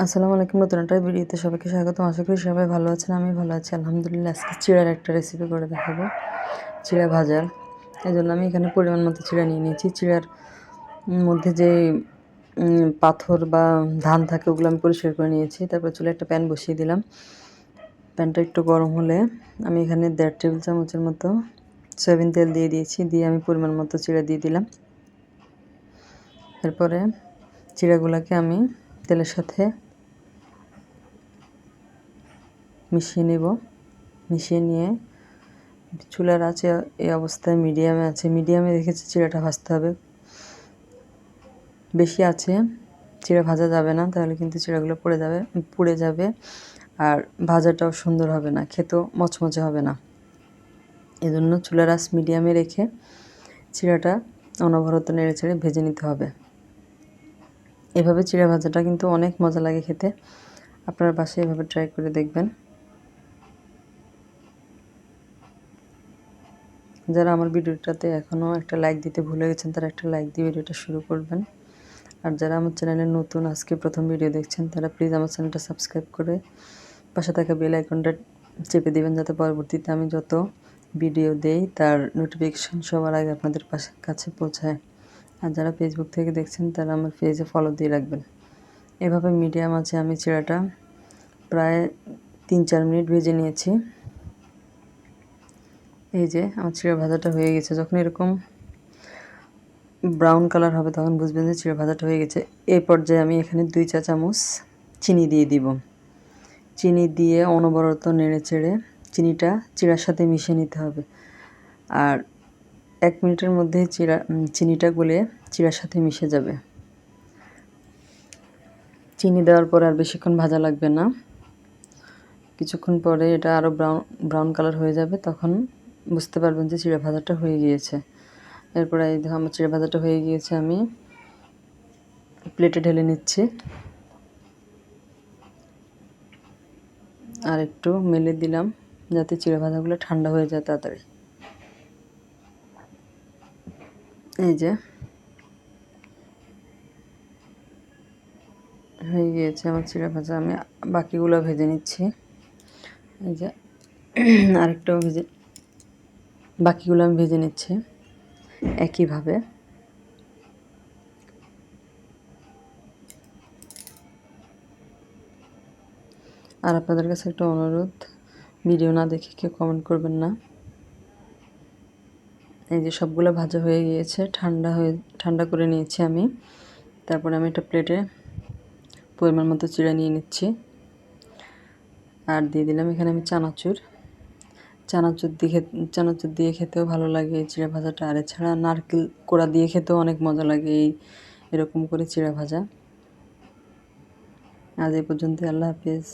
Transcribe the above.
আসসালামু আলাইকুম, নতুন একটা ভিডিওতে সবাইকে স্বাগতম। আশা করি সবাই ভালো আছেন আমি ভালো আছি। আলহামদুলিল্লাহ, আজকে চিড়ার একটা রেসিপি করে দেখাবো। চিড়া ভাজার এই জন্য আমি এখানে পরিমাণ মতো চিড়া নিয়ে নিয়েছি। চিড়ার মধ্যে যে পাথর বা ধান থাকে, ওগুলো আমি পরিষ্কার করে নিয়েছি। তারপর চুলে একটা প্যান বসিয়ে দিলাম। প্যানটা একটু গরম হলে আমি এখানে দেড় টেবিল চামচের মতো সয়াবিন তেল দিয়ে দিয়েছি। দিয়ে আমি পরিমাণ মতো চিড়া দিয়ে দিলাম। এরপরে চিড়াগুলোকে আমি তেলের সাথে মিশিয়ে নেব। মিশিয়ে নিয়ে চুলার আছে, এই অবস্থায় মিডিয়ামে আছে। মিডিয়ামে রেখেছি চিড়াটা ভাজতে হবে। বেশি আছে চিড়া ভাজা যাবে না, তাহলে কিন্তু চিড়াগুলো পড়ে যাবে, পুড়ে যাবে আর ভাজাটাও সুন্দর হবে না, খেতেও মচমচে হবে না। এজন্য চুলার আঁচ মিডিয়ামে রেখে চিড়াটা অনবরত নেড়ে ছেড়ে ভেজে নিতে হবে। এভাবে চিড়া ভাজাটা কিন্তু অনেক মজা লাগে খেতে। আপনার বাসায় এভাবে ট্রাই করে দেখবেন। যারা আমার ভিডিওটাতে এখনও একটা লাইক দিতে ভুলে গেছেন, তারা একটা লাইক দিয়ে ভিডিওটা শুরু করবেন। আর যারা আমার চ্যানেলে নতুন, আজকে প্রথম ভিডিও দেখছেন, তারা প্লিজ আমার চ্যানেলটা সাবস্ক্রাইব করে পাশে থাকা বেল আইকনটা চেপে দেবেন, যাতে পরবর্তীতে আমি যত ভিডিও দেই, তার নোটিফিকেশান সবার আগে আপনাদের পাশে, কাছে পৌঁছায়। আর যারা ফেসবুক থেকে দেখছেন, তারা আমার পেজে ফলো দিয়ে রাখবেন। এভাবে মিডিয়াম আছে আমি চিড়াটা প্রায় তিন চার মিনিট ভেজে নিয়েছি। এই যে আমার চিড়া ভাজাটা হয়ে গেছে। যখন এরকম ব্রাউন কালার হবে, তখন বুঝবেন যে চিড়া ভাজাটা হয়ে গেছে। এই পর্যায়ে আমি এখানে দুই চা চামচ চিনি দিয়ে দিব। চিনি দিয়ে অনবরত নেড়ে চেড়ে চিনিটা চিড়ার সাথে মিশিয়ে নিতে হবে। আর এক মিনিটের মধ্যে চিড়া চিনিটা গলে চিড়ার সাথে মিশে যাবে। চিনি দেওয়ার পর আর বেশিক্ষণ ভাজা লাগবে না। কিছুক্ষণ পরে এটা আরও ব্রাউন ব্রাউন কালার হয়ে যাবে, তখন বুঝতে পারবেন যে চিড়া ভাজাটা হয়ে গিয়েছে। এরপরে এই দেখো আমার চিড়া ভাজাটা হয়ে গিয়েছে, আমি প্লেটে ঢেলে নিচ্ছি। আর একটু মেলে দিলাম, যাতে চিড়া ভাজাগুলো ঠান্ডা হয়ে যায় তাড়াতাড়ি। এই যে, হয়ে গিয়েছে আমার চিড়া ভাজা, আমি বাকিগুলো ভেজে নিচ্ছি। এই যে, আরেকটাও ভেজে বাকিগুলো আমি ভেজে নিচ্ছি একইভাবে। আর আপনাদের কাছে একটা অনুরোধ, ভিডিও না দেখে কেউ কমেন্ট করবেন না। এই যে সবগুলো ভাজা হয়ে গিয়েছে, ঠান্ডা হয়ে, ঠান্ডা করে নিয়েছি আমি। তারপরে আমি একটা প্লেটে পরিমাণ মতো চিড়া নিয়ে নিচ্ছি। আর দিয়ে দিলাম এখানে আমি চানাচুর। চানাচুর দিয়ে চানাচুর দিয়ে খেতেও ভালো লাগে এই চিড়া ভাজাটা। আর এছাড়া নারকেল কোড়া দিয়ে খেতেও অনেক মজা লাগে এই, এরকম করে চিড়া ভাজা। আজ এই পর্যন্ত আল্লাহ হাফিজ।